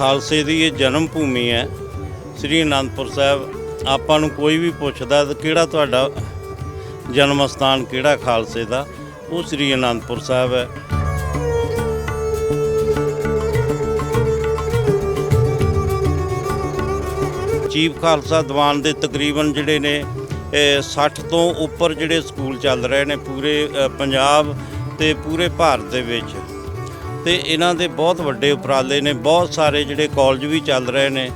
ਖਾਲਸੇ ਦੀ ਇਹ ਜਨਮ ਭੂਮੀ ਹੈ, ਸ੍ਰੀ ਅਨੰਦਪੁਰ ਸਾਹਿਬ। ਆਪਾਂ ਨੂੰ ਕੋਈ ਵੀ ਪੁੱਛਦਾ ਤਾਂ ਕਿਹੜਾ ਤੁਹਾਡਾ ਜਨਮ ਸਥਾਨ ਕਿਹੜਾ ਖਾਲਸੇ ਦਾ, ਉਹ ਸ੍ਰੀ ਅਨੰਦਪੁਰ ਸਾਹਿਬ ਹੈ। ਚੀਫ ਖਾਲਸਾ ਦੀਵਾਨ ਦੇ ਤਕਰੀਬਨ ਜਿਹੜੇ ਨੇ, ਇਹ 60 ਤੋਂ ਉੱਪਰ ਜਿਹੜੇ ਸਕੂਲ ਚੱਲ ਰਹੇ ਨੇ ਪੂਰੇ ਪੰਜਾਬ ਤੇ ਪੂਰੇ ਭਾਰਤ ਦੇ ਵਿੱਚ। ਤੇ ਇਹਨਾਂ ਦੇ ਬਹੁਤ ਵੱਡੇ ਉਪਰਾਲੇ ਨੇ ਬਹੁਤ ਸਾਰੇ ਜਿਹੜੇ ਕਾਲਜ ਵੀ ਚੱਲ ਰਹੇ ਨੇ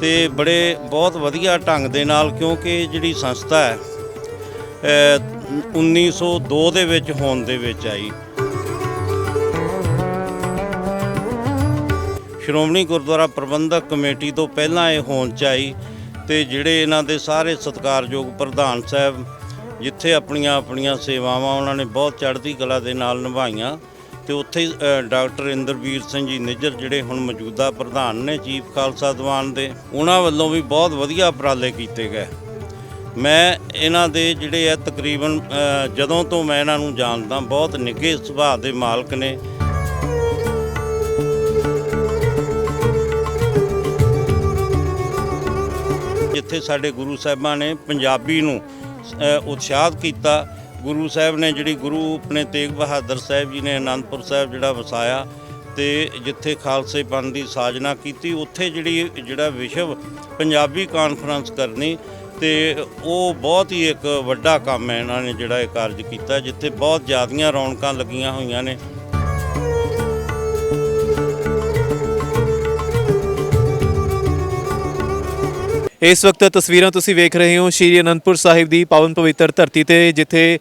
ਤੇ ਬੜੇ ਬਹੁਤ ਵਧੀਆ ਢੰਗ ਦੇ ਨਾਲ ਕਿਉਂਕਿ ਜਿਹੜੀ ਸੰਸਥਾ ਹੈ ਅ, 1902 ਦੇ ਵਿੱਚ ਹੋਣ ਦੇ ਵਿੱਚ ਆਈ। ਸ਼੍ਰੋਮਣੀ ਗੁਰਦੁਆਰਾ ਪ੍ਰਬੰਧਕ ਕਮੇਟੀ ਤੋਂ ਪਹਿਲਾਂ ਇਹ ਹੋਣ ਚ ਆਈ ਤੇ ਜਿਹੜੇ ਇਹਨਾਂ ਦੇ ਸਾਰੇ ਸਤਿਕਾਰਯੋਗ ਪ੍ਰਧਾਨ ਸਾਹਿਬ ਜਿੱਥੇ ਆਪਣੀਆਂ ਆਪਣੀਆਂ ਸੇਵਾਵਾਂ ਉਹਨਾਂ ਨੇ ਬਹੁਤ ਚੜ੍ਹਦੀ ਕਲਾ ਦੇ ਨਾਲ ਨਿਭਾਈਆਂ। ਤੇ ਉੱਥੇ ਡਾਕਟਰ ਇੰਦਰਵੀਰ ਸਿੰਘ ਜੀ ਨਿੱਜਰ ਜਿਹੜੇ ਹੁਣ ਮੌਜੂਦਾ ਪ੍ਰਧਾਨ ਨੇ ਚੀਫ ਖਾਲਸਾ ਦੀਵਾਨ ਦੇ ਉਹਨਾਂ ਵੱਲੋਂ ਵੀ ਬਹੁਤ ਵਧੀਆ ਉਪਰਾਲੇ ਕੀਤੇ ਗਏ। ਮੈਂ ਇਹਨਾਂ ਦੇ ਜਿਹੜੇ ਆ ਤਕਰੀਬਨ ਜਦੋਂ ਤੋਂ ਮੈਂ ਇਹਨਾਂ ਨੂੰ ਜਾਣਦਾ ਬਹੁਤ ਨਿੱਘੇ ਸੁਭਾਅ ਦੇ ਮਾਲਕ ਨੇ। ਜਿੱਥੇ ਸਾਡੇ ਗੁਰੂ ਸਾਹਿਬਾਂ ਨੇ ਪੰਜਾਬੀ ਨੂੰ ਅ, ਉਤਸ਼ਾਹਤ ਕੀਤਾ ਗੁਰੂ ਸਾਹਿਬ ਨੇ ਜਿਹੜੀ ਗੁਰੂ ਆਪਣੇ ਤੇਗ ਬਹਾਦਰ ਸਾਹਿਬ ਜੀ ਨੇ ਅਨੰਦਪੁਰ ਸਾਹਿਬ ਜਿਹੜਾ ਵਸਾਇਆ ਤੇ ਜਿੱਥੇ ਖਾਲਸੇ ਪੰਥ ਦੀ ਸਾਜਨਾ ਕੀਤੀ, ਉੱਥੇ ਜਿਹੜੀ ਜਿਹੜਾ ਵਿਸ਼ਵ ਪੰਜਾਬੀ ਕਾਨਫਰੰਸ ਕਰਨੀ ਤੇ ਉਹ ਬਹੁਤ ਹੀ ਇੱਕ ਵੱਡਾ ਕੰਮ ਹੈ ਇਹਨਾਂ ਨੇ ਜਿਹੜਾ ਇਹ ਕਾਰਜ ਕੀਤਾ, ਜਿੱਥੇ ਬਹੁਤ ਜ਼ਿਆਦੀਆਂ ਰੌਣਕਾਂ ਲੱਗੀਆਂ ਹੋਈਆਂ ਨੇ। ਇਸ ਵਕਤ ਤਸਵੀਰਾਂ ਤੁਸੀਂ ਵੇਖ ਰਹੇ ਹੋ, ਸ਼੍ਰੀ ਅਨੰਦਪੁਰ ਸਾਹਿਬ ਦੀ ਪਾਵਨ ਪਵਿੱਤਰ ਧਰਤੀ ਤੇ, ਜਿੱਥੇ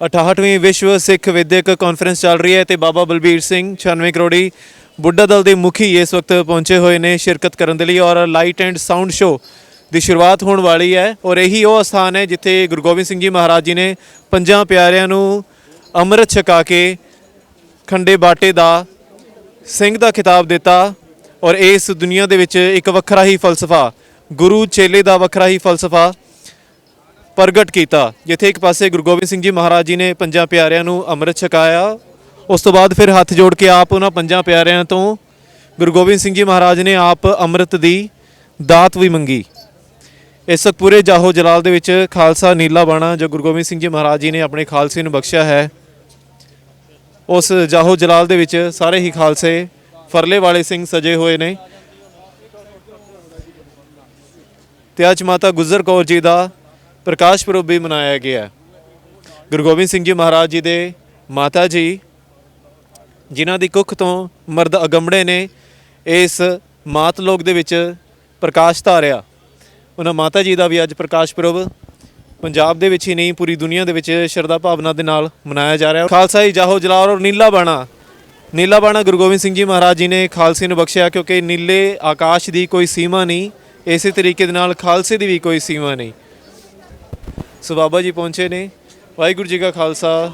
68ਵੀਂ ਵਿਸ਼ਵ ਸਿੱਖ ਵਿਦਿਅਕ ਕਾਨਫਰੰਸ ਚੱਲ ਰਹੀ ਹੈ ਤੇ ਬਾਬਾ ਬਲਬੀਰ ਸਿੰਘ 96 ਕਰੋੜੀ ਬੁੱਢਾ ਦਲ ਦੇ ਮੁਖੀ ਇਸ ਵਕਤ ਪਹੁੰਚੇ ਹੋਏ ਨੇ ਸ਼ਿਰਕਤ ਕਰਨ ਦੇ ਲਈ ਔਰ ਲਾਈਟ ਐਂਡ ਸਾਊਂਡ ਸ਼ੋ ਦੀ ਸ਼ੁਰੂਆਤ ਹੋਣ ਵਾਲੀ ਹੈ ਔਰ ਇਹੀ ਉਹ ਸਥਾਨ ਹੈ ਜਿੱਥੇ ਗੁਰੂ ਗੋਬਿੰਦ ਸਿੰਘ ਜੀ ਮਹਾਰਾਜ ਜੀ ਨੇ ਪੰਜਾਂ ਪਿਆਰਿਆਂ ਨੂੰ ਅੰਮ੍ਰਿਤ ਛਕਾ ਕੇ ਖੰਡੇ ਬਾਟੇ ਦਾ ਸਿੰਘ ਦਾ ਖਿਤਾਬ ਦਿੱਤਾ ਔਰ ਇਸ ਦੁਨੀਆ ਦੇ ਵਿੱਚ ਇੱਕ ਵੱਖਰਾ ਹੀ ਫਲਸਫਾ ਗੁਰੂ ਚੇਲੇ ਦਾ ਵੱਖਰਾ ਹੀ ਫਲਸਫਾ ਪ੍ਰਗਟ ਕੀਤਾ। ਜਿੱਥੇ ਇੱਕ ਪਾਸੇ ਗੁਰੂ ਗੋਬਿੰਦ ਸਿੰਘ ਜੀ ਮਹਾਰਾਜ ਜੀ ਨੇ ਪੰਜਾਂ ਪਿਆਰਿਆਂ ਨੂੰ ਅੰਮ੍ਰਿਤ ਛਕਾਇਆ, ਉਸ ਤੋਂ ਬਾਅਦ ਫਿਰ ਹੱਥ ਜੋੜ ਕੇ ਆਪ ਉਹਨਾਂ ਪੰਜਾਂ ਪਿਆਰਿਆਂ ਤੋਂ ਗੁਰੂ ਗੋਬਿੰਦ ਸਿੰਘ ਜੀ ਮਹਾਰਾਜ ਨੇ ਆਪ ਅੰਮ੍ਰਿਤ ਦੀ ਦਾਤ ਵੀ ਮੰਗੀ। ਇਸ ਪੂਰੇ ਜਾਹੋ ਜਲਾਲ ਦੇ ਵਿੱਚ ਖਾਲਸਾ ਨੀਲਾ ਬਾਣਾ ਜੋ ਗੁਰੂ ਗੋਬਿੰਦ ਸਿੰਘ ਜੀ ਮਹਾਰਾਜ ਜੀ ਨੇ ਆਪਣੇ ਖਾਲਸੇ ਨੂੰ ਬਖਸ਼ਿਆ ਹੈ, ਉਸ ਜਾਹੋ ਜਲਾਲ ਦੇ ਵਿੱਚ ਸਾਰੇ ਹੀ ਖਾਲਸੇ ਫਰਲੇ ਵਾਲੇ ਸਿੰਘ ਸਜੇ ਹੋਏ ਨੇ। ਤੇ ਅੱਜ ਮਾਤਾ ਗੁਜਰ ਕੌਰ ਜੀ ਦਾ ਪ੍ਰਕਾਸ਼ ਪੁਰਬ ਵੀ ਮਨਾਇਆ ਗਿਆ ਗੁਰੂ ਗੋਬਿੰਦ ਸਿੰਘ ਜੀ ਮਹਾਰਾਜ ਜੀ ਦੇ ਮਾਤਾ ਜੀ, ਜਿਨ੍ਹਾਂ ਦੀ ਕੁੱਖ ਤੋਂ ਮਰਦ ਅਗੰਮੜੇ ਨੇ ਇਸ ਮਾਤ ਲੋਕ ਦੇ ਵਿੱਚ ਪ੍ਰਕਾਸ਼ ਧਾਰਿਆ। ਉਹਨਾਂ ਮਾਤਾ ਜੀ ਦਾ ਵੀ ਅੱਜ ਪ੍ਰਕਾਸ਼ ਪੁਰਬ ਪੰਜਾਬ ਦੇ ਵਿੱਚ ਹੀ ਨਹੀਂ, ਪੂਰੀ ਦੁਨੀਆ ਦੇ ਵਿੱਚ ਸ਼ਰਧਾ ਭਾਵਨਾ ਦੇ ਨਾਲ ਮਨਾਇਆ ਜਾ ਰਿਹਾ ਖਾਲਸਾ ਹੀ ਜਾਹੋ ਜਲਾਲ ਔਰ ਨੀਲਾ ਬਾਣਾ। ਨੀਲਾ ਬਾਣਾ ਗੁਰੂ ਗੋਬਿੰਦ ਸਿੰਘ ਜੀ ਮਹਾਰਾਜ ਜੀ ਨੇ ਖਾਲਸੇ ਨੂੰ ਬਖਸ਼ਿਆ ਕਿਉਂਕਿ ਨੀਲੇ ਆਕਾਸ਼ ਦੀ ਕੋਈ ਸੀਮਾ ਨਹੀਂ ਇਸੇ ਤਰੀਕੇ ਦੇ ਨਾਲ ਖਾਲਸੇ ਦੀ ਵੀ ਕੋਈ ਸੀਮਾ ਨਹੀਂ। ਸੋ ਬਾਬਾ ਜੀ ਪਹੁੰਚੇ ਨੇ। ਵਾਹਿਗੁਰੂ ਜੀ ਕਾ ਖਾਲਸਾ।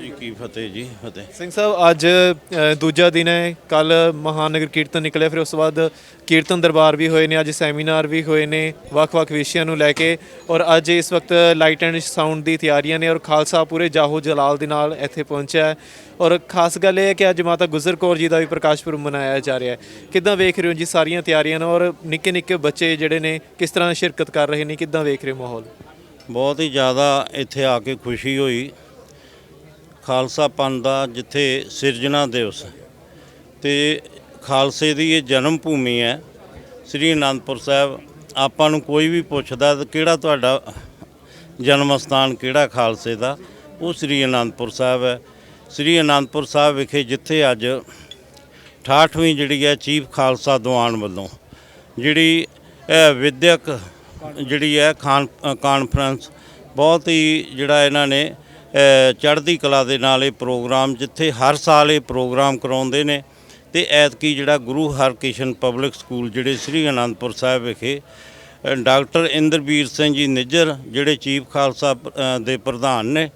ਜੀ ਕੀ ਫਤਿਹ ਜੀ ਫਤਿਹ। ਸਿੰਘ ਸਾਹਿਬ ਅੱਜ ਅ, ਦੂਜਾ ਦਿਨ ਹੈ। ਕੱਲ ਮਹਾਨਗਰ ਕੀਰਤਨ ਨਿਕਲਿਆ ਫਿਰ ਉਸ ਤੋਂ ਬਾਅਦ ਕੀਰਤਨ ਦਰਬਾਰ ਵੀ ਹੋਏ ਨੇ ਅੱਜ ਸੈਮੀਨਾਰ ਵੀ ਹੋਏ ਨੇ ਵੱਖ-ਵੱਖ ਵਿਸ਼ਿਆਂ ਨੂੰ ਲੈ ਕੇ। ਔਰ ਅੱਜ ਇਸ ਵਕਤ ਲਾਈਟ ਐਂਡ ਸਾਊਂਡ ਦੀ ਤਿਆਰੀਆਂ ਨੇ ਔਰ ਖਾਲਸਾ ਪੂਰੇ ਜਾਹੋ ਜਲਾਲ ਦੇ ਨਾਲ ਇੱਥੇ ਪਹੁੰਚਿਆ ਹੈ। ਔਰ ਖਾਸ ਗੱਲ ਇਹ ਹੈ ਕਿ ਅੱਜ ਮਾਤਾ ਗੁਜਰ ਕੌਰ ਜੀ ਦਾ ਵੀ ਪ੍ਰਕਾਸ਼ ਪੁਰਬ ਮਨਾਇਆ ਜਾ ਰਿਹਾ ਹੈ। ਕਿੱਦਾਂ ਵੇਖ ਰਹੇ ਹੋ ਜੀ ਸਾਰੀਆਂ ਤਿਆਰੀਆਂ ਨੂੰ? ਔਰ ਨਿੱਕੇ ਨਿੱਕੇ ਬੱਚੇ ਜਿਹੜੇ ਨੇ ਕਿਸ ਤਰ੍ਹਾਂ ਸ਼ਿਰਕਤ ਕਰ ਰਹੇ ਨੇ? ਕਿੱਦਾਂ ਵੇਖ ਰਹੇ ਹੋ ਮਾਹੌਲ? ਬਹੁਤ ਹੀ ਜ਼ਿਆਦਾ ਇੱਥੇ ਆ ਕੇ ਖੁਸ਼ੀ ਹੋਈ। ਖਾਲਸਾ ਪੰਥ ਦਾ ਜਿੱਥੇ ਸਿਰਜਣਾ ਦਿਵਸ ਤੇ ਖਾਲਸੇ ਦੀ ਇਹ ਜਨਮ ਭੂਮੀ ਹੈ। ਸ੍ਰੀ ਅਨੰਦਪੁਰ ਸਾਹਿਬ ਆਪਾਂ ਨੂੰ ਕੋਈ ਵੀ ਪੁੱਛਦਾ ਤਾਂ ਕਿਹੜਾ ਤੁਹਾਡਾ ਜਨਮ ਸਥਾਨ ਕਿਹੜਾ ਖਾਲਸੇ ਦਾ ਉਹ ਸ੍ਰੀ ਅਨੰਦਪੁਰ ਸਾਹਿਬ ਹੈ। ਸ੍ਰੀ ਅਨੰਦਪੁਰ ਸਾਹਿਬ ਵਿਖੇ ਜਿੱਥੇ ਅੱਜ 68ਵੀਂ ਜਿਹੜੀ ਹੈ ਚੀਫ ਖਾਲਸਾ ਦੀਵਾਨ ਵੱਲੋਂ ਜਿਹੜੀ ਅ, ਵਿਦਿਅਕ ਜਿਹੜੀ ਹੈ ਖਾਨ ਕਾਨਫਰੰਸ ਬਹੁਤ ਹੀ ਜਿਹੜਾ ਇਹਨਾਂ ਨੇ ਚੜ੍ਹਦੀ ਕਲਾ ਦੇ ਨਾਲ ਇਹ ਪ੍ਰੋਗਰਾਮ, ਜਿੱਥੇ ਹਰ ਸਾਲ ਇਹ ਪ੍ਰੋਗਰਾਮ ਕਰਾਉਂਦੇ ਨੇ। ਤੇ ਐਤਕੀ ਜਿਹੜਾ ਗੁਰੂ ਹਰਕ੍ਰਿਸ਼ਨ ਪਬਲਿਕ ਸਕੂਲ, ਜਿਹੜੇ ਸ੍ਰੀ ਅਨੰਦਪੁਰ ਸਾਹਿਬ ਵਿਖੇ ਡਾਕਟਰ ਇੰਦਰਵੀਰ ਸਿੰਘ ਜੀ ਨਿੱਜਰ, ਜਿਹੜੇ ਚੀਫ ਖਾਲਸਾ ਦੇ ਪ੍ਰਧਾਨ ਨੇ,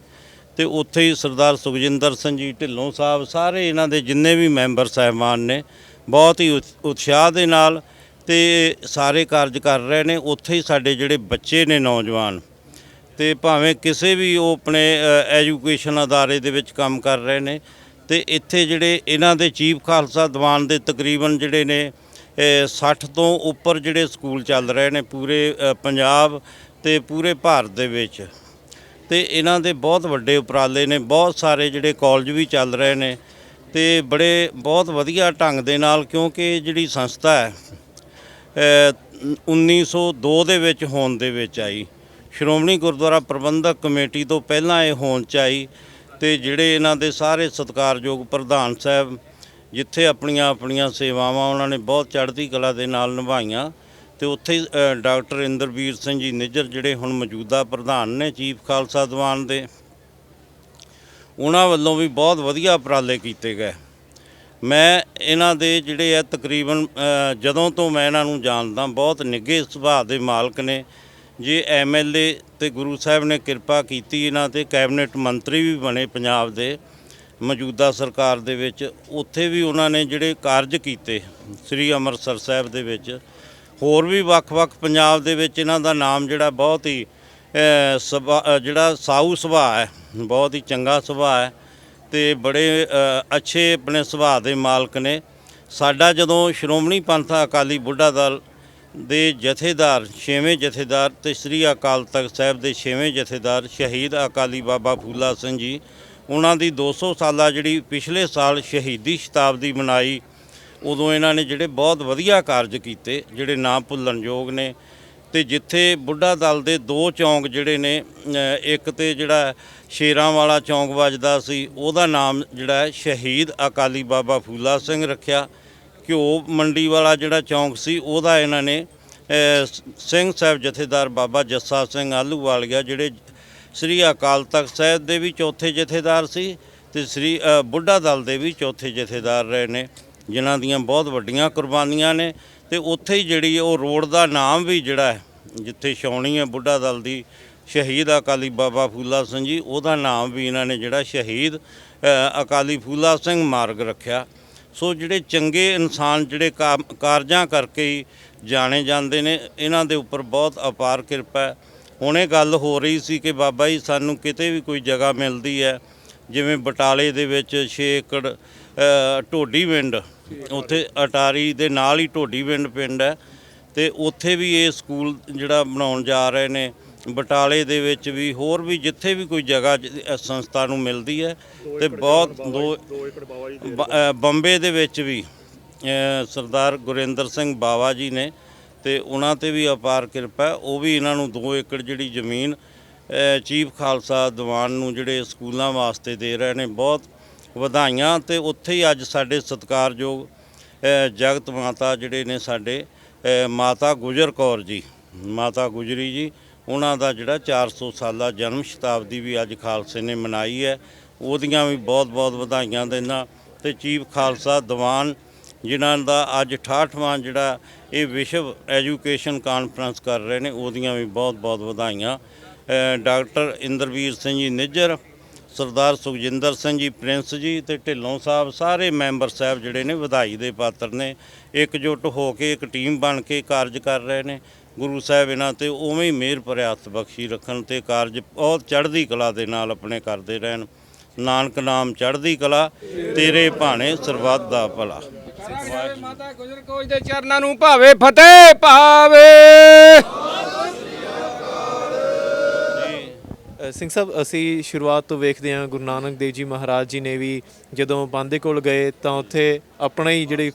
ਤੇ ਉੱਥੇ ਹੀ ਸਰਦਾਰ ਸੁਖਜਿੰਦਰ ਸਿੰਘ ਜੀ ਢਿੱਲੋਂ ਸਾਹਿਬ, ਸਾਰੇ ਇਹਨਾਂ ਦੇ ਜਿੰਨੇ ਵੀ ਮੈਂਬਰ ਸਾਹਿਬਾਨ ਨੇ, ਬਹੁਤ ਹੀ ਉਤ- ਉਤਸ਼ਾਹ ਦੇ ਨਾਲ ਤੇ ਸਾਰੇ ਕਾਰਜ ਕਰ ਰਹੇ ਨੇ। ਉੱਥੇ ਹੀ ਸਾਡੇ ਜਿਹੜੇ ਬੱਚੇ ਨੇ ਨੌਜਵਾਨ ਤੇ ਭਾਵੇਂ ਕਿਸੇ ਵੀ ਉਹ ਆਪਣੇ ਐਜੂਕੇਸ਼ਨ ਅਦਾਰੇ ਦੇ ਵਿੱਚ ਕੰਮ ਕਰ ਰਹੇ ਨੇ ਤੇ ਇੱਥੇ ਜਿਹੜੇ ਇਹਨਾਂ ਦੇ ਚੀਫ ਖਾਲਸਾ ਦੀਵਾਨ ਦੇ ਤਕਰੀਬਨ ਜਿਹੜੇ ਨੇ ਇਹ 60 ਤੋਂ ਉੱਪਰ ਜਿਹੜੇ ਸਕੂਲ ਚੱਲ ਰਹੇ ਨੇ ਪੂਰੇ ਪੰਜਾਬ ਤੇ ਪੂਰੇ ਭਾਰਤ ਦੇ ਵਿੱਚ। ਤੇ ਇਹਨਾਂ ਦੇ ਬਹੁਤ ਵੱਡੇ ਉਪਰਾਲੇ ਨੇ ਬਹੁਤ ਸਾਰੇ ਜਿਹੜੇ ਕਾਲਜ ਵੀ ਚੱਲ ਰਹੇ ਨੇ ਤੇ ਬੜੇ ਬਹੁਤ ਵਧੀਆ ਢੰਗ ਦੇ ਨਾਲ ਕਿਉਂਕਿ ਜਿਹੜੀ ਸੰਸਥਾ ਹੈ ਅ, 1902 ਦੇ ਵਿੱਚ ਹੋਣ ਦੇ ਵਿੱਚ ਆਈ। ਸ਼੍ਰੋਮਣੀ ਗੁਰਦੁਆਰਾ ਪ੍ਰਬੰਧਕ ਕਮੇਟੀ ਤੋਂ ਪਹਿਲਾਂ ਇਹ ਹੋਣ ਚ ਆਈ ਤੇ ਜਿਹੜੇ ਇਹਨਾਂ ਦੇ ਸਾਰੇ ਸਤਿਕਾਰਯੋਗ ਪ੍ਰਧਾਨ ਸਾਹਿਬ, ਜਿੱਥੇ ਆਪਣੀਆਂ ਆਪਣੀਆਂ ਸੇਵਾਵਾਂ ਉਹਨਾਂ ਨੇ ਬਹੁਤ ਚੜ੍ਹਦੀ ਕਲਾ ਦੇ ਨਾਲ ਨਿਭਾਈਆਂ ਤੇ ਉੱਥੇ ਡਾਕਟਰ ਇੰਦਰਵੀਰ ਸਿੰਘ ਜੀ ਨਿੱਜਰ ਜਿਹੜੇ ਹੁਣ ਮੌਜੂਦਾ ਪ੍ਰਧਾਨ ਨੇ ਚੀਫ ਖਾਲਸਾ ਦੀਵਾਨ ਦੇ, ਉਹਨਾਂ ਵੱਲੋਂ ਵੀ ਬਹੁਤ ਵਧੀਆ ਉਪਰਾਲੇ ਕੀਤੇ ਗਏ। ਮੈਂ ਇਹਨਾਂ ਦੇ ਜਿਹੜੇ ਆ ਤਕਰੀਬਨ ਜਦੋਂ ਤੋਂ ਮੈਂ ਇਹਨਾਂ ਨੂੰ ਜਾਣਦਾ ਬਹੁਤ ਨਿੱਘੇ ਸੁਭਾਅ ਦੇ ਮਾਲਕ ਨੇ ਜੇ ਐਮਐਲਏ ਤੇ ਗੁਰੂ ਸਾਹਿਬ ਨੇ ਕਿਰਪਾ ਕੀਤੀ ਇਹਨਾਂ ਤੇ ਕੈਬਨਿਟ ਮੰਤਰੀ ਵੀ ਬਣੇ ਪੰਜਾਬ ਦੇ ਮੌਜੂਦਾ ਸਰਕਾਰ ਦੇ ਵਿੱਚ ਉੱਥੇ ਵੀ ਉਹਨਾਂ ਨੇ ਜਿਹੜੇ ਕਾਰਜ ਕੀਤੇ ਸ੍ਰੀ ਅੰਮ੍ਰਿਤਸਰ ਸਾਹਿਬ ਦੇ ਵਿੱਚ। ਹੋਰ ਵੀ ਵੱਖ-ਵੱਖ ਪੰਜਾਬ ਦੇ ਵਿੱਚ ਇਹਨਾਂ ਦਾ ਨਾਮ ਜਿਹੜਾ ਬਹੁਤ ਹੀ ਅ, ਜਿਹੜਾ ਸਾਊ ਸੁਭਾਅ ਹੈ ਬਹੁਤ ਹੀ ਚੰਗਾ ਸੁਭਾਅ ਹੈ ਤੇ ਬੜੇ ਅੱਛੇ ਆਪਣੇ ਸੁਭਾਅ ਦੇ ਮਾਲਕ ਨੇ। ਸਾਡਾ ਜਦੋਂ ਸ਼੍ਰੋਮਣੀ ਪੰਥ ਅਕਾਲੀ ਬੁੱਢਾ ਦਲ ਦੇ ਜਥੇਦਾਰ, ਛੇਵੇਂ ਜਥੇਦਾਰ ਤੇ ਸ੍ਰੀ ਅਕਾਲ ਤਖਤ ਸਾਹਿਬ ਦੇ ਛੇਵੇਂ ਜਥੇਦਾਰ ਸ਼ਹੀਦ ਅਕਾਲੀ ਬਾਬਾ ਫੂਲਾ ਸਿੰਘ ਜੀ, ਉਹਨਾਂ ਦੀ 200 ਸਾਲਾ ਜਿਹੜੀ ਪਿਛਲੇ ਸਾਲ ਸ਼ਹੀਦੀ ਸ਼ਤਾਬਦੀ ਮਨਾਈ, ਉਦੋਂ ਇਹਨਾਂ ਨੇ ਜਿਹੜੇ ਬਹੁਤ ਵਧੀਆ ਕਾਰਜ ਕੀਤੇ, ਜਿਹੜੇ ਨਾ ਭੁੱਲਣਯੋਗ ਨੇ ਤੇ ਜਿੱਥੇ ਬੁੱਢਾ ਦਲ ਦੇ ਦੋ ਚੌਂਕ ਜਿਹੜੇ ਨੇ ਇੱਕ ਤੇ ਜਿਹੜਾ ਸ਼ੇਰਾਂ ਵਾਲਾ ਚੌਂਕ ਵੱਜਦਾ ਸੀ, ਉਹਦਾ ਨਾਮ ਜਿਹੜਾ ਹੈ ਸ਼ਹੀਦ ਅਕਾਲੀ ਬਾਬਾ ਫੂਲਾ ਸਿੰਘ ਰੱਖਿਆ ਘਿਓ ਮੰਡੀ ਵਾਲਾ ਜਿਹੜਾ ਚੌਂਕ ਸੀ, ਉਹਦਾ ਇਹਨਾਂ ਨੇ ਸਿੰਘ ਸਾਹਿਬ ਜਥੇਦਾਰ ਬਾਬਾ ਜੱਸਾ ਸਿੰਘ ਆਲੂਵਾਲੀਆ ਜਿਹੜੇ ਸ੍ਰੀ ਅਕਾਲ ਤਖਤ ਸਾਹਿਬ ਦੇ ਵੀ ਚੌਥੇ ਜਥੇਦਾਰ ਸੀ ਤੇ ਸ੍ਰੀ ਬੁੱਢਾ ਦਲ ਦੇ ਵੀ ਚੌਥੇ ਜਥੇਦਾਰ ਰਹੇ ਨੇ, ਜਿਨ੍ਹਾਂ ਦੀਆਂ ਬਹੁਤ ਵੱਡੀਆਂ ਕੁਰਬਾਨੀਆਂ ਨੇ ਤੇ ਉੱਥੇ ਹੀ ਜਿਹੜੀ ਉਹ ਰੋਡ ਦਾ ਨਾਮ ਵੀ ਜਿਹੜਾ ਹੈ, ਜਿੱਥੇ ਛਾਉਣੀ ਹੈ ਬੁੱਢਾ ਦਲ ਦੀ ਸ਼ਹੀਦ ਅਕਾਲੀ ਬਾਬਾ ਫੂਲਾ ਸਿੰਘ ਜੀ, ਉਹਦਾ ਨਾਮ ਵੀ ਇਹਨਾਂ ਨੇ ਜਿਹੜਾ ਸ਼ਹੀਦ ਅਕਾਲੀ ਫੂਲਾ ਸਿੰਘ ਮਾਰਗ ਰੱਖਿਆ। ਸੋ ਜਿਹੜੇ ਚੰਗੇ ਇਨਸਾਨ ਜਿਹੜੇ ਕੰਮ- ਕਾਰਜਾਂ ਕਰਕੇ ਹੀ ਜਾਣੇ ਜਾਂਦੇ ਨੇ, ਇਹਨਾਂ ਦੇ ਉੱਪਰ ਬਹੁਤ ਅਪਾਰ ਕਿਰਪਾ ਹੈ। ਹੁਣੇ ਗੱਲ ਹੋ ਰਹੀ ਸੀ ਕਿ ਬਾਬਾ ਜੀ, ਸਾਨੂੰ ਕਿਤੇ ਵੀ ਕੋਈ ਜਗ੍ਹਾ ਮਿਲਦੀ ਹੈ, ਜਿਵੇਂ ਬਟਾਲੇ ਦੇ ਵਿੱਚ 6 ਏਕੜ ਢੋਡੀ ਪਿੰਡ, ਉੱਥੇ ਅਟਾਰੀ ਦੇ ਨਾਲ ਹੀ ਢੋਡੀ ਪਿੰਡ ਪਿੰਡ ਹੈ। ਤੇ ਉੱਥੇ ਵੀ ਇਹ ਸਕੂਲ ਜਿਹੜਾ ਬਣਾਉਣ ਜਾ ਰਹੇ ਨੇ ਬਟਾਲੇ ਦੇ ਵਿੱਚ ਵੀ ਹੋਰ ਵੀ ਜਿੱਥੇ ਵੀ ਕੋਈ ਜਗ੍ਹਾ ਜ- ਅ, ਸੰਸਥਾ ਨੂੰ ਮਿਲਦੀ ਹੈ ਤੇ ਬਹੁਤ ਦੋ ਬ- ਅ, ਬੰਬੇ ਦੇ ਵਿੱਚ ਵੀ ਅ, ਸਰਦਾਰ ਗੁਰਿੰਦਰ ਸਿੰਘ ਬਾਵਾ ਜੀ ਨੇ ਤੇ ਉਹਨਾਂ ਤੇ ਵੀ ਅਪਾਰ ਕਿਰਪਾ ਹੈ। ਉਹ ਵੀ ਇਹਨਾਂ ਨੂੰ 2 ਏਕੜ ਜਿਹੜੀ ਜ਼ਮੀਨ ਅ, ਚੀਫ ਖਾਲਸਾ ਦੀਵਾਨ ਨੂੰ ਜਿਹੜੇ ਸਕੂਲਾਂ ਵਾਸਤੇ ਦੇ ਰਹੇ ਨੇ ਬਹੁਤ ਵਧਾਈਆਂ ਤੇ ਉੱਥੇ ਹੀ ਅੱਜ ਸਾਡੇ ਸਤਿਕਾਰਯੋਗ ਅ, ਜਗਤ ਮਾਤਾ ਜਿਹੜੇ ਨੇ ਸਾਡੇ ਅ, ਮਾਤਾ ਗੁਜਰ ਕੌਰ ਜੀ ਮਾਤਾ ਗੁਜਰੀ ਜੀ ਉਹਨਾਂ ਦਾ ਜਿਹੜਾ 400 ਸਾਲਾ ਜਨਮ ਸ਼ਤਾਬਦੀ ਵੀ ਅੱਜ ਖਾਲਸੇ ਨੇ ਮਨਾਈ ਹੈ, ਉਹਦੀਆਂ ਵੀ ਬਹੁਤ-ਬਹੁਤ ਵਧਾਈਆਂ ਦਿੰਦਾ ਤੇ ਚੀਫ ਖਾਲਸਾ ਦੀਵਾਨ, ਜਿਨ੍ਹਾਂ ਦਾ ਅੱਜ 68ਵਾਂ ਜਿਹੜਾ ਇਹ ਵਿਸ਼ਵ ਐਜੂਕੇਸ਼ਨ ਕਾਨਫਰੰਸ ਕਰ ਰਹੇ ਨੇ, ਉਹਦੀਆਂ ਵੀ ਬਹੁਤ-ਬਹੁਤ ਵਧਾਈਆਂ। ਡਾਕਟਰ ਇੰਦਰਵੀਰ ਸਿੰਘ ਜੀ ਨਿੱਜਰ, ਸਰਦਾਰ ਸੁਖਜਿੰਦਰ ਸਿੰਘ ਜੀ ਪ੍ਰਿੰਸ ਜੀ ਤੇ ਢਿੱਲੋਂ ਸਾਹਿਬ, ਸਾਰੇ ਮੈਂਬਰ ਸਾਹਿਬ ਜਿਹੜੇ ਨੇ ਵਧਾਈ ਦੇ ਪਾਤਰ ਨੇ। ਇਕਜੁੱਟ ਹੋ ਕੇ ਇੱਕ ਟੀਮ ਬਣ ਕੇ ਕਾਰਜ ਕਰ ਰਹੇ ਨੇ। ਗੁਰੂ ਸਾਹਿਬ ਇਹਨਾਂ ਤੇ ਉਵੇਂ ਹੀ ਮਿਹਰ ਭਰਿਆ ਹੱਥ ਬਖਸ਼ੀ ਰੱਖਣ ਤੇ ਕਾਰਜ ਬਹੁਤ ਚੜ੍ਹਦੀ ਕਲਾ ਦੇ ਨਾਲ ਆਪਣੇ ਕਰਦੇ ਰਹਿਣ। ਨਾਨਕ ਨਾਮ ਚੜ੍ਹਦੀ ਕਲਾ ਤੇਰੇ ਭਾਣੇ ਸਰਬੱਤ ਦਾ ਭਲਾ। ਮਾਤਾ ਗੁਜਰ ਕੋਜ ਦੇ ਚਰਨਾਂ ਨੂੰ ਭਾਵੇ ਫਤਿਹ ਪਾਵੇ ਅ, ਸਿੰਘ ਸਾਹਿਬ ਅਸੀਂ ਸ਼ੁਰੂਆਤ ਤੋਂ ਵੇਖਦੇ ਹਾਂ ਗੁਰੂ ਨਾਨਕ ਦੇਵ ਜੀ ਮਹਾਰਾਜ ਜੀ ਨੇ ਵੀ ਜਦੋਂ ਬਾਂਦੇ ਕੋਲ ਗਏ ਤਾਂ ਉੱਥੇ ਆਪਣਾ ਹੀ ਜਿਹੜੀ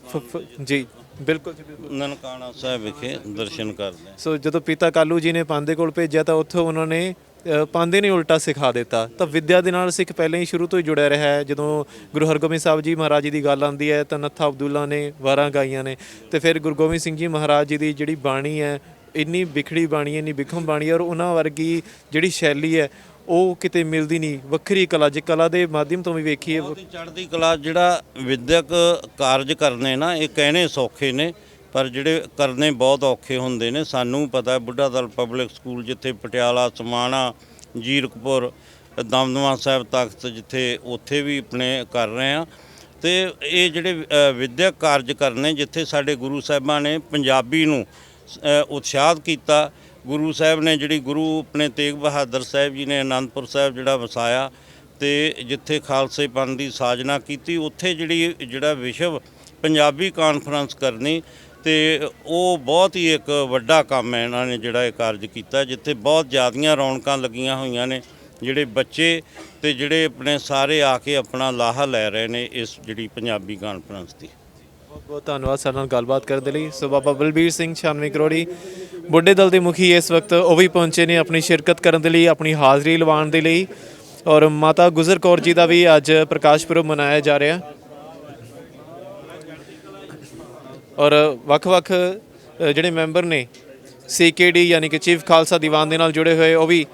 ਜੀ ਬਿਲਕੁਲ ਜੀ ਬਿਲਕੁਲ। ਨਨਕਾਣਾ ਸਾਹਿਬ ਵਿਖੇ ਦਰਸ਼ਨ ਕਰਦੇ ਸੋ ਜਦੋਂ ਪਿਤਾ ਕਾਲੂ ਜੀ ਨੇ ਪਾਂਦੇ ਕੋਲ ਭੇਜਿਆ ਤਾਂ ਉੱਥੋਂ ਉਹਨਾਂ ਨੇ ਅ, ਪਾਂਦੇ ਨੇ ਉਲਟਾ ਸਿਖਾ ਦਿੱਤਾ। ਤਾਂ ਵਿਦਿਆ ਦੇ ਨਾਲ ਸਿੱਖ ਪਹਿਲਾਂ ਹੀ ਸ਼ੁਰੂ ਤੋਂ ਹੀ ਜੁੜਿਆ ਰਿਹਾ ਹੈ। ਜਦੋਂ ਗੁਰੂ ਹਰਗੋਬਿੰਦ ਸਾਹਿਬ ਜੀ ਮਹਾਰਾਜ ਜੀ ਦੀ ਗੱਲ ਆਉਂਦੀ ਹੈ ਤਾਂ ਨੱਥਾ ਅਬਦੁੱਲਾ ਨੇ ਵਾਰਾਂ ਗਾਈਆਂ ਨੇ। ਤੇ ਫਿਰ ਗੁਰੂ ਗੋਬਿੰਦ ਸਿੰਘ ਜੀ ਮਹਾਰਾਜ ਜੀ ਦੀ ਜਿਹੜੀ ਬਾਣੀ ਹੈ ਇੰਨੀ ਵਿਖੜੀ ਬਾਣੀ ਹੈ ਇੰਨੀ ਵਿਖਮ ਬਾਣੀ ਹੈ ਔਰ ਉਹਨਾਂ ਵਰਗੀ ਜਿਹੜੀ ਸ਼ੈਲੀ ਹੈ ਉਹ ਕਿਤੇ ਮਿਲਦੀ ਨਹੀਂ। ਵੱਖਰੀ ਕਲਾ ਜੇ ਕਲਾ ਦੇ ਮਾਧਿਅਮ ਤੋਂ ਵੀ ਵੇਖੀਏ। ਬਹੁਤ ਚੜ੍ਹਦੀ ਕਲਾ ਜਿਹੜਾ ਵਿਦਿਅਕ ਕਾਰਜ ਕਰਨੇ ਨਾ ਇਹ ਕਹਿਣੇ ਸੌਖੇ ਨੇ ਪਰ ਜਿਹੜੇ ਕਰਨੇ ਬਹੁਤ ਔਖੇ ਹੁੰਦੇ ਨੇ। ਸਾਨੂੰ ਪਤਾ ਹੈ ਬੁੱਢਾ ਦਲ ਪਬਲਿਕ ਸਕੂਲ ਜਿੱਥੇ ਪਟਿਆਲਾ ਸਮਾਣਾ ਜੀਰਕਪੁਰ ਦਮਦਮਾ ਸਾਹਿਬ ਤਖਤ ਜਿੱਥੇ ਉੱਥੇ ਵੀ ਆਪਣੇ ਕਰ ਰਹੇ ਆ ਤੇ ਇਹ ਜਿਹੜੇ ਅ, ਵਿਦਿਅਕ ਕਾਰਜ ਕਰਨੇ ਜਿੱਥੇ ਸਾਡੇ ਗੁਰੂ ਸਾਹਿਬਾਂ ਨੇ ਪੰਜਾਬੀ ਨੂੰ ਅ, ਉਤਸ਼ਾਹਤ ਕੀਤਾ ਗੁਰੂ ਸਾਹਿਬ ਨੇ ਜਿਹੜੀ ਗੁਰੂ ਆਪਣੇ ਤੇਗ ਬਹਾਦਰ ਸਾਹਿਬ ਜੀ ਨੇ ਆਨੰਦਪੁਰ ਸਾਹਿਬ ਜਿਹੜਾ ਵਸਾਇਆ ਤੇ ਜਿੱਥੇ ਖਾਲਸੇ ਪੰਥ ਦੀ ਸਾਜਨਾ ਕੀਤੀ, ਉੱਥੇ ਜਿਹੜੀ, ਜਿਹੜਾ ਵਿਸ਼ਵ ਪੰਜਾਬੀ ਕਾਨਫਰੰਸ ਕਰਨੀ ਤੇ ਉਹ ਬਹੁਤ ਹੀ ਇੱਕ ਵੱਡਾ ਕੰਮ ਹੈ ਇਹਨਾਂ ਨੇ ਜਿਹੜਾ ਇਹ ਕਾਰਜ ਕੀਤਾ, ਜਿੱਥੇ ਬਹੁਤ ਜ਼ਿਆਦੀਆਂ ਰੌਣਕਾਂ ਲੱਗੀਆਂ ਹੋਈਆਂ ਨੇ ਜਿਹੜੇ ਬੱਚੇ ਤੇ ਜਿਹੜੇ ਆਪਣੇ ਸਾਰੇ ਆ ਕੇ ਆਪਣਾ ਲਾਹਾ ਲੈ ਰਹੇ ਨੇ ਇਸ ਜਿਹੜੀ ਪੰਜਾਬੀ ਕਾਨਫਰੰਸ ਦੀ। ਬਹੁਤ ਬਹੁਤ ਧੰਨਵਾਦ ਸਾਡੇ ਨਾਲ ਗੱਲਬਾਤ ਕਰਨ ਦੇ ਲਈ। ਸੋ ਬਾਬਾ ਬਲਬੀਰ ਸਿੰਘ 96 ਕਰੋੜੀ ਬੁੱਢੇ ਦਲ ਦੇ ਮੁਖੀ ਇਸ ਵਕਤ ਉਹ ਵੀ ਪਹੁੰਚੇ ਨੇ ਆਪਣੀ ਸ਼ਿਰਕਤ ਕਰਨ ਦੇ ਲਈ, ਆਪਣੀ ਹਾਜ਼ਰੀ ਲਵਾਉਣ ਦੇ ਲਈ। ਔਰ ਮਾਤਾ ਗੁਜਰ ਕੌਰ ਜੀ ਦਾ ਵੀ ਅੱਜ ਪ੍ਰਕਾਸ਼ ਪੁਰਬ ਮਨਾਇਆ ਜਾ ਰਿਹਾ। ਔਰ ਵੱਖ-ਵੱਖ ਜਿਹੜੇ ਮੈਂਬਰ ਨੇ, ਸੀਕੇਡੀ ਯਾਨੀ ਕਿ ਚੀਫ ਖਾਲਸਾ ਦੀਵਾਨ ਦੇ ਨਾਲ ਜੁੜੇ ਹੋਏ, ਉਹ ਵੀ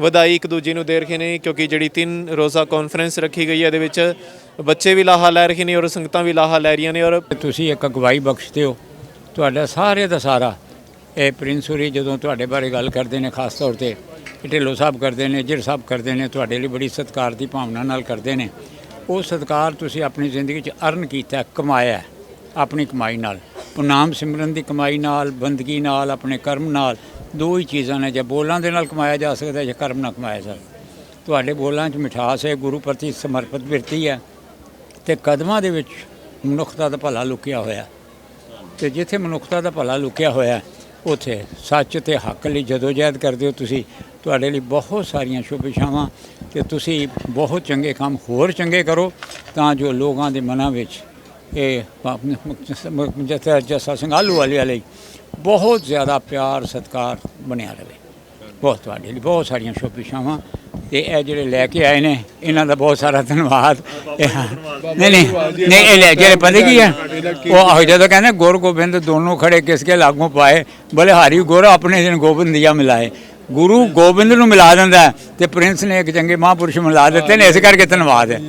ਵਧਾਈ ਇੱਕ ਦੂਜੇ ਨੂੰ ਦੇ ਰਹੇ ਨੇ, ਕਿਉਂਕਿ ਜਿਹੜੀ ਤਿੰਨ ਰੋਜ਼ਾ ਕਾਨਫਰੰਸ ਰੱਖੀ ਗਈ ਹੈ, ਇਹਦੇ ਵਿੱਚ ਬੱਚੇ ਵੀ ਲਾਹਾ ਲੈ ਰਹੇ ਨੇ ਔਰ ਸੰਗਤਾਂ ਵੀ ਲਾਹਾ ਲੈ ਰਹੀਆਂ ਨੇ ਔਰ ਤੁਸੀਂ ਇੱਕ ਅਗਵਾਈ ਬਖਸ਼ਦੇ ਹੋ, ਤੁਹਾਡਾ ਸਾਰੇ ਦਾ ਸਾਰਾ। ਇਹ ਪ੍ਰਿੰਸ ਹੋਰੀ ਜਦੋਂ ਤੁਹਾਡੇ ਬਾਰੇ ਗੱਲ ਕਰਦੇ ਨੇ, ਖਾਸ ਤੌਰ ਤੇ ਇਹ ਢਿੱਲੋਂ ਸਾਹਿਬ ਕਰਦੇ ਨੇ ਜਿਰ ਸਾਹਿਬ ਕਰਦੇ ਨੇ, ਤੁਹਾਡੇ ਲਈ ਬੜੀ ਸਤਿਕਾਰ ਦੀ ਭਾਵਨਾ ਨਾਲ ਕਰਦੇ ਨੇ। ਉਹ ਸਤਿਕਾਰ ਤੁਸੀਂ ਆਪਣੀ ਜ਼ਿੰਦਗੀ 'ਚ ਅਰਨ ਕੀਤਾ, ਕਮਾਇਆ, ਆਪਣੀ ਕਮਾਈ ਨਾਲ। ਉਹ ਨਾਮ ਸਿਮਰਨ ਦੀ ਕਮਾਈ ਨਾਲ, ਬੰਦਗੀ ਨਾਲ, ਆਪਣੇ ਕਰਮ ਨਾਲ, ਦੋ ਹੀ ਚੀਜ਼ਾਂ ਨੇ, ਜੇ ਬੋਲਾਂ ਦੇ ਨਾਲ ਕਮਾਇਆ ਜਾ ਸਕਦਾ, ਜਾਂ ਕਰਮ ਨਾਲ ਕਮਾਇਆ ਜਾ ਸਕਦਾ। ਤੁਹਾਡੇ ਬੋਲਾਂ 'ਚ ਮਿਠਾਸ ਹੈ, ਗੁਰੂ ਪ੍ਰਤੀ ਸਮਰਪਿਤ ਬਿਰਤੀ ਹੈ ਤੇ ਕਦਮਾਂ ਦੇ ਵਿੱਚ ਮਨੁੱਖਤਾ ਦਾ ਭਲਾ ਲੁਕਿਆ ਹੋਇਆ। ਤੇ ਜਿੱਥੇ ਮਨੁੱਖਤਾ ਦਾ ਭਲਾ ਲੁਕਿਆ ਹੋਇਆ, ਉਥੇ ਸੱਚ ਤੇ ਹੱਕ ਲਈ ਜਦੋਜਹਿਦ ਕਰਦੇ ਹੋ ਤੁਸੀਂ, ਤੁਹਾਡੇ ਲਈ ਬਹੁਤ ਸਾਰੀਆਂ ਸ਼ੁਭ ਇਛਾਵਾਂ ਤੇ ਤੁਸੀਂ ਬਹੁਤ ਚੰਗੇ ਕੰਮ ਹੋਰ ਚੰਗੇ ਕਰੋ ਤਾਂ ਜੋ ਲੋਕਾਂ ਦੇ ਮਨਾਂ ਵਿੱਚ ਇਹ ਜਿੱਥੇ ਜੱਸਾ ਸਿੰਘ ਆਲੂ ਵਾਲੇ ਬਹੁਤ ਜ਼ਿਆਦਾ ਪਿਆਰ ਸਤਿਕਾਰ ਬਣਿਆ ਰਹੇ। ਬਹੁਤ ਤੁਹਾਡੇ ਲਈ ਬਹੁਤ ਸਾਰੀਆਂ ਸ਼ੁਭ ਇਛਾਵਾਂ। ਤੇ ਇਹ ਜਿਹੜੇ ਲੈ ਕੇ ਆਏ ਨੇ, ਇਹਨਾਂ ਦਾ ਬਹੁਤ ਸਾਰਾ ਧੰਨਵਾਦ। ਇਹ- ਨਹੀਂ ਨਹੀਂ ਨਹੀਂ, ਇਹ ਲੈ ਜਿਹੜੇ ਪਤਾ ਕੀ ਹੈ ਉਹ ਆਹ ਜਦੋਂ ਕਹਿੰਦੇ ਗੁਰ ਗੋਬਿੰਦ ਦੋਨੋਂ ਖੜੇ ਕਿਸਕੇ ਲਾਗੂ ਪਾਏ, ਬਲੇ ਹਾਰੀ ਗੁਰ ਆਪਣੇ ਦਿਨ ਗੋਬਿੰਦ ਦਿਆ ਮਿਲਾਏ। ਗੁਰੂ ਗੋਬਿੰਦ ਨੂੰ ਮਿਲਾ ਦਿੰਦਾ ਹੈ ਤੇ ਪ੍ਰਿੰਸ ਨੇ ਇੱਕ ਚੰਗੇ ਮਹਾਂਪੁਰਸ਼ ਮਿਲਾ ਦਿੱਤੇ ਨੇ, ਇਸ ਕਰਕੇ ਧੰਨਵਾਦ ਹੈ।